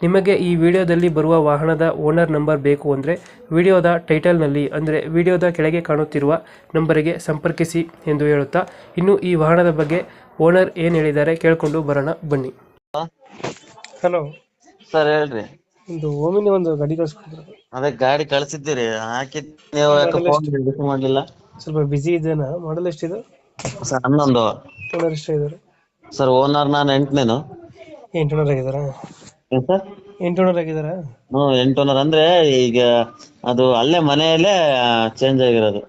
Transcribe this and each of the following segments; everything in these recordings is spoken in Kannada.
ನಿಮಗೆ ಈ ವಿಡಿಯೋದಲ್ಲಿ ಬರುವ ವಾಹನದ ಓನರ್ ನಂಬರ್ ಬೇಕು ಅಂದರೆ ವಿಡಿಯೋದ ಟೈಟಲ್ನಲ್ಲಿ ಅಂದರೆ ವಿಡಿಯೋದ ಕೆಳಗೆ ಕಾಣುತ್ತಿರುವ ನಂಬರಿಗೆ ಸಂಪರ್ಕಿಸಿ ಎಂದು ಹೇಳುತ್ತಾ ಇನ್ನು ಈ ವಾಹನದ ಬಗ್ಗೆ ಓನರ್ ಏನು ಹೇಳಿದ್ದಾರೆ ಕೇಳಿಕೊಂಡು ಬರೋಣ ಬನ್ನಿ. ಹಲೋ ಸರ್ ಹೇಳ್ರಿ. ಒಂದು ಓಮಿನಿ ಒಂದು ಗಾಡಿ ಕಳಿಸ್ಕೊಂಡ್ರು. ಅದೇ ಗಾಡಿ ಕಳ್ಸಿದ್ದೀರಿ ಹಾಕಿ ನೀವು ಯಾಕೆ ಫೋನ್ ರಿಸೀವ್ ಮಾಡ್ಲಿಲ್ಲ ಸ್ವಲ್ಪ ಬಿಸಿ ಇದೇನಾ ಮಾಡಲ್ ಎಷ್ಟಿದೆ ಸರ್ ಹನ್ನೊಂದು ಓನರ್ ಎಷ್ಟು ಇದ್ದಾರೆ? ಸರ್ ಓನರ್ ನಾನು ಎಂಟನೇನು ಎಂಟುನೂರ ಏನ್ ಸರ್? ಎಂಟು ಓನರ್ ಆಗಿದಾರ ಹ್ಮ್ ಎಂಟು ಓನರ್. ಅಂದ್ರೆ ಈಗ ಅದು ಅಲ್ಲೇ ಮನೆಯಲ್ಲೇ ಚೇಂಜ್ ಆಗಿರೋದು.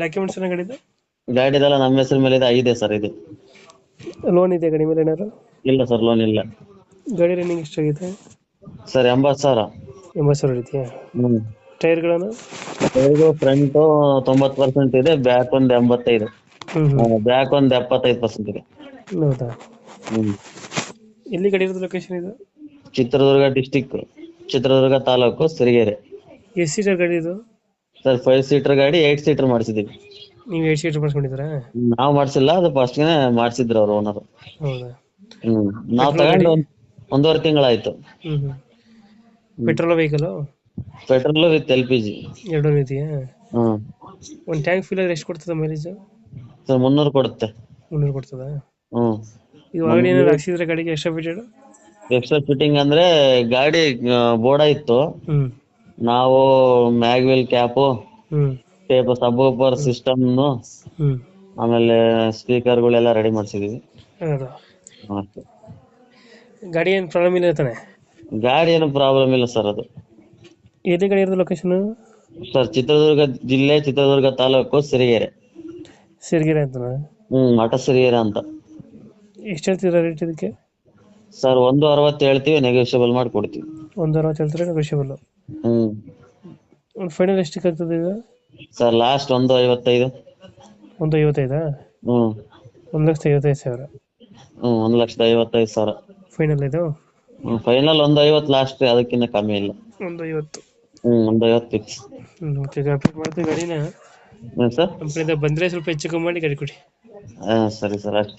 ಡಾಕ್ಯುಮೆಂಟ್ಸ್ ಏನೋ ಗಾಡಿದು? ಗಾಡಿದೆಲ್ಲ ನಮ್ಮ ಹೆಸರು ಮೇಲೆ ಇದೆ ಐದೇ ಸರ್ ಇದು. ಲೋನ್ ಇದೆ ಗಡಿ ಮೇಲೆ ಏನಾದ್ರು? ಇಲ್ಲ ಸರ್ ಲೋನ್ ಇಲ್ಲ. ಗಾಡಿ ರನ್ನಿಂಗ್ ಎಷ್ಟಾಗಿದೆ ಸರ್ ಎಂಬತ್ತು ಸಾವಿರ. ಎಂಬತ್ತು ಸಾವಿರ ಇದೆಯಾ? ಹ್ಮ್. ಟೈರ್ಗಳನ್ನು? ಫ್ರಂಟ್ ತೊಂಬತ್ತು ಪರ್ಸೆಂಟ್ ಇದೆ ಬ್ಯಾಕ್ ಒಂದ್ ಎಂಬತ್ತೈದು. ಬ್ಯಾಕ್ ಒಂದ್ ಎಪ್ಪತ್ತೈದು ಪರ್ಸೆಂಟ್ ಇದೆ. ಹೌದಾ? ಹ್ಮ್. ಎಲ್ಲಿ ಗಾಡಿ ಇರೋದು ಲೊಕೇಶನ್ ಇದು? ಚಿತ್ರದುರ್ಗ ಡಿಸ್ಟಿಕ್ ಚಿತ್ರದುರ್ಗ ತಾಲೂಕು ಸಿರಿಗೆರೆ. ಎಷ್ಟು ಸೀಟರ್ ಗಾಡಿ ಇದು? ಸರ್ ಫೈವ್ ಸೀಟರ್ ಗಾಡಿ ಏಟ್ ಸೀಟರ್ ಮಾಡಿಸಿದೀವಿ ನೀವು ಏಟ್ ಸೀಟರ್ ಮಾಡಿಸ್ಕೊಂಡಿದ್ದೀರಾ? ನಾವು ಮಾಡಿಸಿಲ್ಲ ಅದು ಫಸ್ಟ್ಗೆ ಮಾಡ್ಸಿದ್ರು ಅವ್ರ ಓನರ್ ಹೌದಾ? ಹ್ಮ್ ನಾವ್ ತಗೊಂಡು ಒಂದ್ ಒಂದೂವರೆ ತಿಂಗಳಾಯ್ತು. ಹ್ಞೂ ಹ್ಞೂ petrol vehicle petrol with L P G ಎರಡೂ ಇದೆಯಾ? ಹ್ಮ್. ಒಂದು ಟ್ಯಾಂಕ್ ಫಿಲ್ ಆದ್ರೆ ಎಷ್ಟು ಕೊಡ್ತದೆ ಮೈಲೇಜ್ ಸರ್ ಮುನ್ನೂರು ಕೊಡುತ್ತೆ. ಮುನ್ನೂರು ಕೊಡ್ತದ? ಹ್ಮ್. ಇದು ಒಳಗಡೆ ಏನಾದ್ರು ಹಾಕ್ಸಿದ್ರೆ ಗಾಡಿಗೆ ಎಕ್ಸ್ಟ್ರಾ ಫಿಟೆಡ್ ಎಕ್ಸ್ಟ್ರಾ ಫಿಟ್ಟಿಂಗ್ ಅಂದ್ರೆ ಗಾಡಿ ಬೋರ್ಡ ಇತ್ತು. ನಾವು mag wheel cap tape sub system ಆಮೇಲೆ ಸ್ಪೀಕರ್ ಗಳೆಲ್ಲ ರೆಡಿ ಮಾಡ್ಸಿದೀವಿ. ಗಾಡಿ ಏನು ಪ್ರಾಬ್ಲಮ್ ಇಲ್ಲ ತಾನೆ? ಗಾಡಿ ಏನು ಪ್ರಾಬ್ಲಮ್ ಇಲ್ಲ ಸರ್ ಅದು. ಎಲ್ಲಿ ಗಾಡಿ ಇರೋದು ಲೊಕೇಶನ್ ಸರ್ ಚಿತ್ರದುರ್ಗ ಜಿಲ್ಲೆ ಚಿತ್ರದುರ್ಗ ತಾಲೂಕು ಸಿರಿಗೆರೆ. ಸಿರಿಗೆರೆ ಅಂತ ಹ್ಮ್ ಮಠ ಸಿರಿಗೆರೆ ಅಂತ. ಎಷ್ಟು ಹೇಳ್ತೀರಾ ರೇಟ್ ಇದಕ್ಕೆ? ಸರ್ ಒಂದು ಅರವತ್ತು ಹೇಳ್ತೀವಿ ನೆಗೋಷಿಯಬಲ್ ಮಾಡಿ ಕೊಡ್ತೀವಿ. ಒಂದು ಅರವತ್ತು ಹೇಳ್ತಾರೆ ನೆಗೋಷಿಯಬಲ್ ಹ್ಮ್. ಒಂದು ಫೈನಲ್ ಎಷ್ಟಕ್ಕೆ ಆಗ್ತದೆ ಇದು ಸರ್ ಲಾಸ್ಟ್ ಒಂದು ಐವತ್ತೈದು. ಒಂದು ಐವತ್ತೈದಾ? ಹ್ಮ್. ಒಂದು ಲಕ್ಷದ ಐವತ್ತೈದು ಸಾವಿರ. ಹ್ಮ್ ಒಂದು ಲಕ್ಷದ ಐವತ್ತೈದು ಸಾವಿರ. ಫೈನಲ್ ಇದು? ಫೈನಲ್ ಒಂದು ಐವತ್ತು ಲಾಸ್ಟ್ ಅದಕ್ಕಿಂತ ಕಮ್ಮಿ ಇಲ್ಲ. ಒಂದು ಐವತ್ತು. ಹ್ಮ್ ಒಂದು ಐವತ್ತು ಫಿಕ್ಸ್ ಹ್ಞೂ ಓಕೆ ಅಪ್ಡೇಟ್ ಮಾಡ್ತೀವಿ ಗಾಡಿನ. ಬಂದ್ರೆ ಸರ್ ಕಂಪ್ನಿಯಿಂದ ಬಂದರೆ ಸ್ವಲ್ಪ ಹೆಚ್ಚು ಕಮ್ಮಿ ಮಾಡಿ ಗಾಡಿ ಕೊಡಿ. ಹಾ ಸರಿ ಸರ್ ಅಷ್ಟೇ.